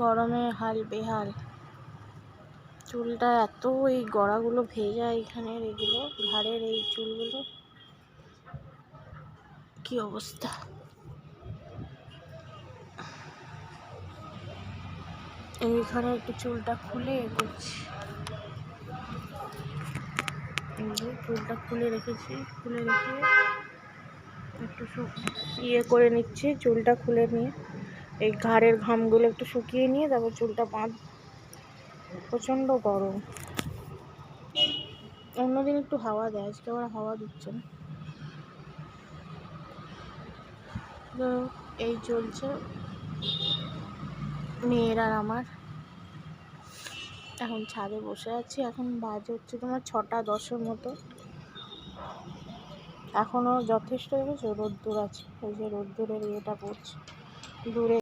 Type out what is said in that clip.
গরমে হাল বেহাল। চুলটা এত, এই গড়াগুলো ভেজা এখানের এগুলো, ঘাড়ের এই চুলগুলো। কি অবস্থা? এইখানে একটু চুলটা খুলে এ করছি চুলটা খুলে রেখেছি, খুলে রেখে একটু ইয়ে করে নিচ্ছি, চুলটা খুলে নিয়ে। এই ঘাড়ের ঘামগুলো একটু শুকিয়ে নিয়ে তারপর চুলটা বাঁধ। প্রচণ্ড গরম। অন্যদিন একটু হাওয়া দেয়, আজকে আবার হাওয়া দিচ্ছে না। তো এই চলছে মেয়ের আর আমার। এখন ছাদে বসে আছি, এখন বাজে হচ্ছে তোমার ছটা দশের মতো। এখনও যথেষ্ট রোদ্দুর আছে। ওই যে রোদ্দুরের ইয়েটা পড়ছে। দূরে